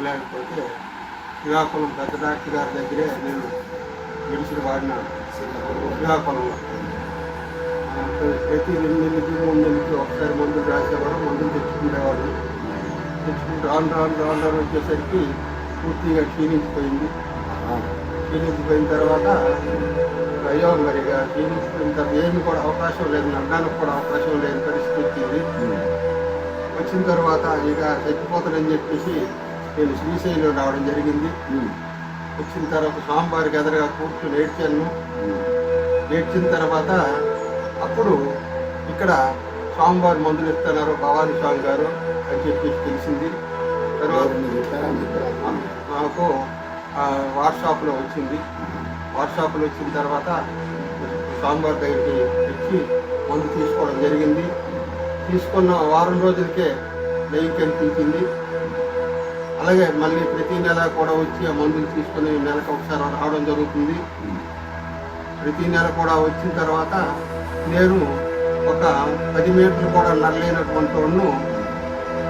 బాగలేకపోతే శ్రీకాకుళం పెద్ద డాక్టర్ గారి దగ్గరే నేను మెడిసిన్ వాడిన. శ్రీకాకుళంలో ప్రతి రెండు నెలలకి మూడు నెలలకి ఒకసారి మందులు రాసేవాడు మందులు తెచ్చుకునేవాడు తెచ్చుకుంటూ రాను రాను రాను రాను వచ్చేసరికి పూర్తిగా క్షీణించిపోయింది. క్షీణించిపోయిన తర్వాత అయ్యో మరి క్షీణించిపోయిన తర్వాత ఏమి కూడా అవకాశం లేదు నడడానికి కూడా అవకాశం లేని పరిస్థితి వచ్చింది. వచ్చిన తర్వాత ఇక చచ్చిపోతానని చెప్పేసి నేను శ్రీశైలం రావడం జరిగింది. వచ్చిన తర్వాత స్వామివారికి ఎదురుగా కూర్చుని ఏడ్చాను ఏడ్చిన తర్వాత అప్పుడు ఇక్కడ స్వామివారి మందులు ఇస్తున్నారు భవానీ స్వామి గారు అని చెప్పేసి తెలిసింది. తర్వాత నాకు ఆ, వాట్సాప్లో వచ్చింది. వాట్సాప్లో వచ్చిన తర్వాత స్వామివారి దగ్గరికి వచ్చి మందు తీసుకోవడం జరిగింది. తీసుకున్న వారం రోజులకే నెయ్యి కనిపించింది. అలాగే మళ్ళీ ప్రతి నెల కూడా వచ్చి ఆ మందులు తీసుకుని నెలకు ఒకసారి రావడం జరుగుతుంది. ప్రతి నెల కూడా వచ్చిన తర్వాత నేను ఒక పది మీటర్లు కూడా నల్లైనటువంటి వాడును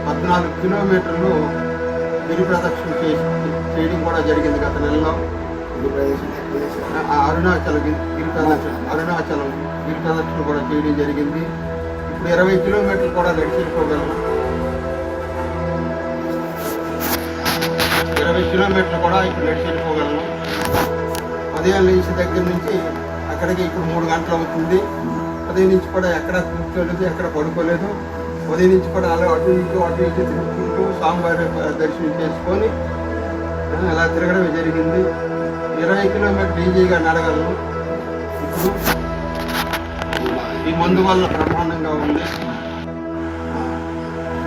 పద్నాలుగు కిలోమీటర్లు గిరి ప్రదక్షిణ చేసి చేయడం కూడా జరిగింది గత నెలలో. అరుణాచల్ గిరి గిరి ప్రదక్షిణ అరుణాచలం గిరి ప్రదక్షిణ కూడా చేయడం జరిగింది. ఇప్పుడు ఇరవై కిలోమీటర్లు కూడా నడిచిపోగలను ఇరవై కిలోమీటర్లు కూడా ఇప్పుడు నడిచి వెళ్ళిపోగలను. ఉదయం లేచి దగ్గర నుంచి అక్కడికి ఇప్పుడు మూడు గంటలు అవుతుంది. ఉదయం నుంచి కూడా ఎక్కడ కూర్చోలేదు ఎక్కడ పడుకోలేదు. ఉదయం నుంచి కూడా అలా అటు ఇటు అటు ఇటు తిరుగుతుంటూ స్వామివారి దర్శనం చేసుకొని అలా తిరగడం జరిగింది. ఇరవై కిలోమీటర్లు ఈజీగా నడగలను ఇప్పుడు ఈ మందు వల్ల బ్రహ్మాండంగా ఉంది.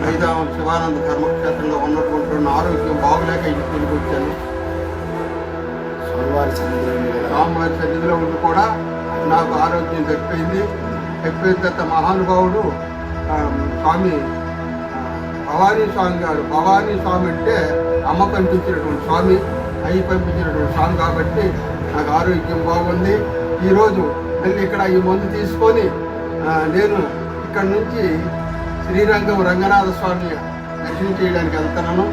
ఐదాం శివానంద ధర్మక్షేత్రంలో ఉన్నటువంటి ఉన్న ఆరోగ్యం బాగులేక ఇంటికి తిరిగి వచ్చాను స్వామివారి సన్నిధిలో స్వామివారి సన్నిధిలో ఉండి కూడా నాకు ఆరోగ్యం తప్పింది తప్పిన తర్వాత మహానుభావుడు స్వామి భవానీ స్వామి గారు భవానీ స్వామి అంటే అమ్మ పంపించినటువంటి స్వామి అయ్యి పంపించినటువంటి స్వామి కాబట్టి నాకు ఆరోగ్యం బాగుంది. ఈరోజు మళ్ళీ ఇక్కడ ఈ మందు తీసుకొని నేను ఇక్కడ నుంచి శ్రీరంగం రంగనాథ స్వామి దర్శనం చేయడానికి వెళ్తున్నాను.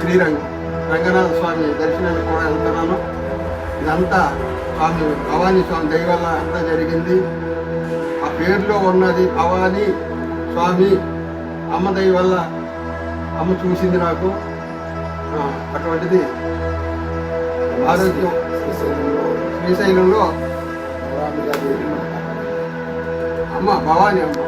శ్రీరంగం రంగనాథ స్వామి దర్శనానికి కూడా వెళ్తున్నాను. ఇదంతా స్వామి భవానీ స్వామి దయ వల్ల అంతా జరిగింది. ఆ పేరులో ఉన్నది భవానీ స్వామి అమ్మ దయ వల్ల అమ్మ చూసింది నాకు. అటువంటిది ఆరోగ్యం. శ్రీశైలంలో అమ్మ భవానీ అమ్మ.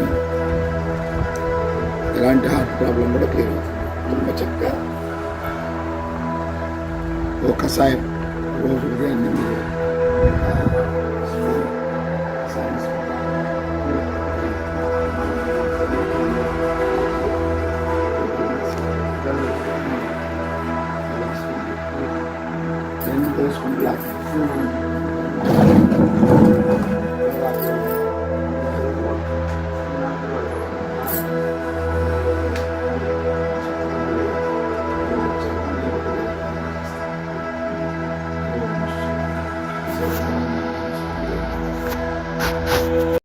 ఎలాంటి హార్ట్ ప్రాబ్లం కూడా క్లియర్ అవుతుంది తుమ్మ చెక్క ఓ కషాయం రోజు ఉదయాన్నే మీరు ఆ, స్పూన్ కషాయం స్పూన్. రెండు స్పూన్ల